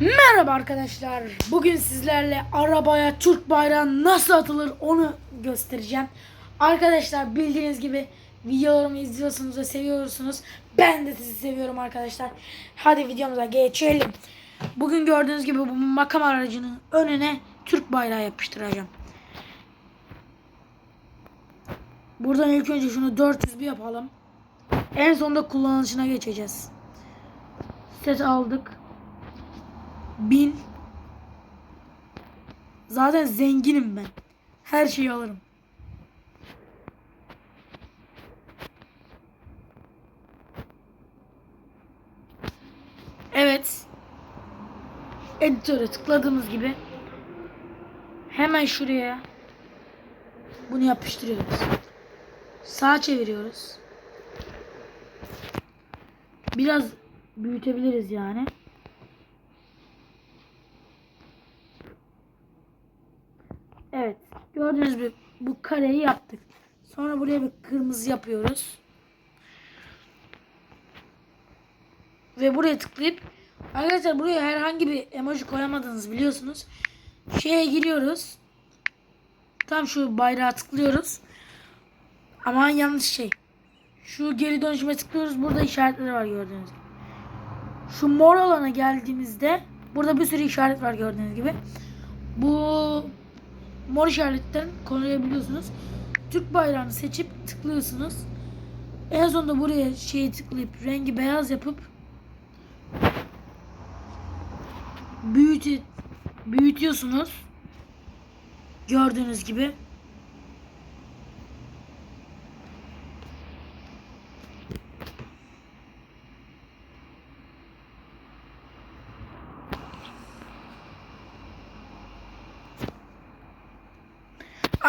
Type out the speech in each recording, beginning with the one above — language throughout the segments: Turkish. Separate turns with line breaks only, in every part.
Merhaba arkadaşlar. Bugün sizlerle arabaya Türk bayrağı nasıl atılır onu göstereceğim. Arkadaşlar bildiğiniz gibi videolarımı izliyorsunuz ve seviyorsunuz. Ben de sizi seviyorum arkadaşlar. Hadi videomuza geçelim. Bugün gördüğünüz gibi bu makam aracının önüne Türk bayrağı yapıştıracağım. Buradan ilk önce şunu 400 bir yapalım. En sonunda kullanışına geçeceğiz. Set aldık. 1000 Zaten zenginim ben. Her şeyi alırım. Evet. Editöre tıkladığımız gibi hemen şuraya bunu yapıştırıyoruz. Sağa çeviriyoruz. Biraz büyütebiliriz yani. Evet. Gördüğünüz gibi bu kareyi yaptık. Sonra buraya bir kırmızı yapıyoruz. Ve buraya tıklayıp arkadaşlar buraya herhangi bir emoji koyamadınız biliyorsunuz. Şeye giriyoruz. Tam şu bayrağa tıklıyoruz. Aman yanlış şey. Şu geri dönüşüme tıklıyoruz. Burada işaretleri var gördüğünüz gibi. Şu mor alana geldiğimizde burada bir sürü işaret var gördüğünüz gibi. Bu mor işaretten koruyabiliyorsunuz. Türk bayrağını seçip tıklıyorsunuz. En sonunda buraya şeyi tıklayıp rengi beyaz yapıp büyütü büyütüyorsunuz. Gördüğünüz gibi.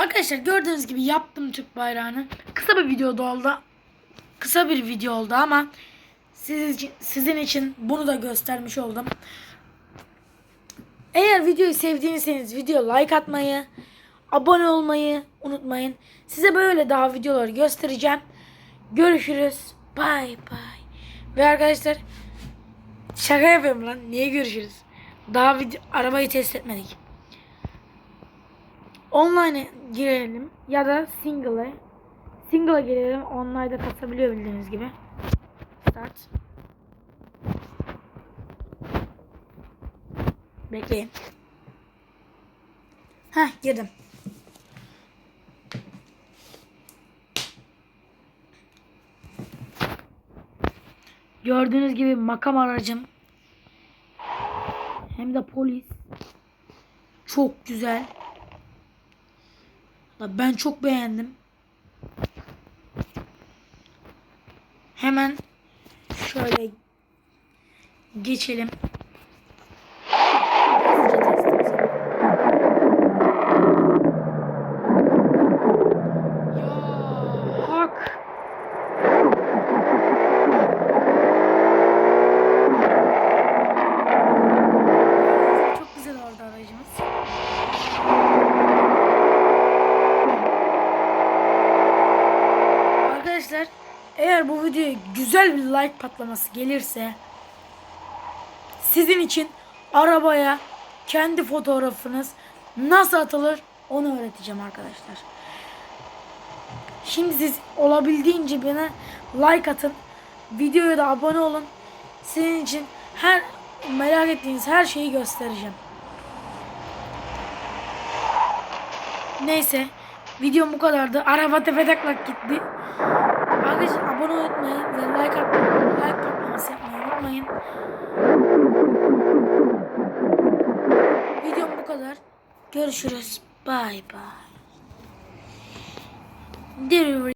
Arkadaşlar gördüğünüz gibi yaptım Türk bayrağını. Kısa bir video oldu. Kısa bir video oldu ama siz sizin için bunu da göstermiş oldum. Eğer videoyu sevdiyseniz video like atmayı, abone olmayı unutmayın. Size böyle daha videoları göstereceğim. Görüşürüz. Bye bye. Ve arkadaşlar şaka yapıyorum lan. Niye görüşürüz? Daha video, arabayı test etmedik. Online'e girelim ya da single'e. Single'a girelim. Online'da kasabiliyor bildiğiniz gibi. Start. Bekleyin. Heh girdim. Gördüğünüz gibi makam aracım. Hem de polis. Çok güzel. Ben çok beğendim. Hemen şöyle geçelim. Hızlıca testimize. Ya hak. Çok güzel oldu aracımız. Arkadaşlar eğer bu videoya güzel bir like patlaması gelirse sizin için arabaya kendi fotoğrafınız nasıl atılır onu öğreteceğim arkadaşlar. Şimdi siz olabildiğince bana like atın. Videoya da abone olun. Sizin için her merak ettiğiniz her şeyi göstereceğim. Neyse videom bu kadardı. Araba tepetaklak gitti. Arkadaşlar abone unutmayın ve like atmayı, like patlaması yapmayı unutmayın. Videom bu kadar. Görüşürüz. Bye bye.